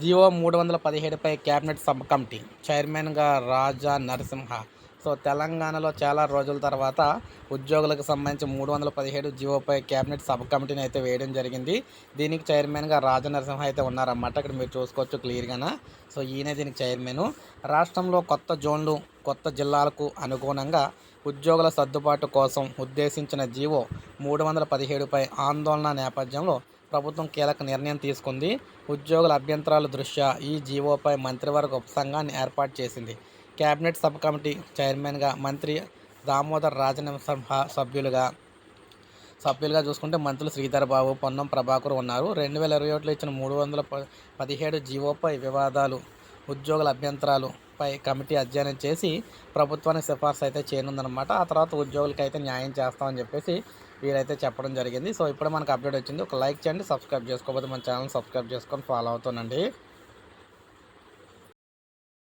జియో మూడు వందల పదిహేడుపై cabinet sub committee చైర్మన్గా రాజా నరసింహ. సో తెలంగాణలో చాలా రోజుల తర్వాత ఉద్యోగులకు సంబంధించి మూడు వందల పదిహేడు జియోపై కేబినెట్ సబ్ కమిటీని అయితే వేయడం జరిగింది. దీనికి చైర్మన్గా రాజా నరసింహ అయితే ఉన్నారన్నమాట. ఇక్కడ మీరు చూసుకోవచ్చు క్లియర్గాన. సో ఈయనే దీనికి చైర్మన్. రాష్ట్రంలో కొత్త జోన్లు కొత్త జిల్లాలకు అనుగుణంగా ఉద్యోగుల సర్దుబాటు కోసం ఉద్దేశించిన జీవో మూడు వందల పదిహేడుపై ఆందోళన నేపథ్యంలో ప్రభుత్వం కీలక నిర్ణయం తీసుకుంది. ఉద్యోగుల అభ్యంతరాల దృష్ట్యా ఈ జీవోపై మంత్రివర్గ ఉపసంఘాన్ని ఏర్పాటు చేసింది. కేబినెట్ సబ్ కమిటీ చైర్మన్గా మంత్రి దామోదర్ రాజనరసింహ సభ్యులుగా సభ్యులుగా చూసుకుంటే మంత్రులు శ్రీధర్ బాబు పొన్నం ప్రభాకర్ ఉన్నారు. రెండు వేల ఇరవై ఒకటిలో ఇచ్చిన మూడు వందల పదిహేడు జీవోపై వివాదాలు ఉద్యోగుల అభ్యంతరాలు పై కమిటీ అధ్యయనం చేసి ప్రభుత్వానికి సిఫార్సు అయితే చేయనుందనమాట ఆ తర్వాత ఉద్యోగులకి అయితే న్యాయం చేస్తామని చెప్పేసి వీరైతే చెప్పడం జరిగింది. సో ఇప్పుడు మనకు అప్డేట్ వచ్చింది. ఒక లైక్ చేయండి సబ్స్క్రైబ్ చేసుకోకపోతే మన ఛానల్ సబ్స్క్రైబ్ చేసుకొని ఫాలో అవుతానండి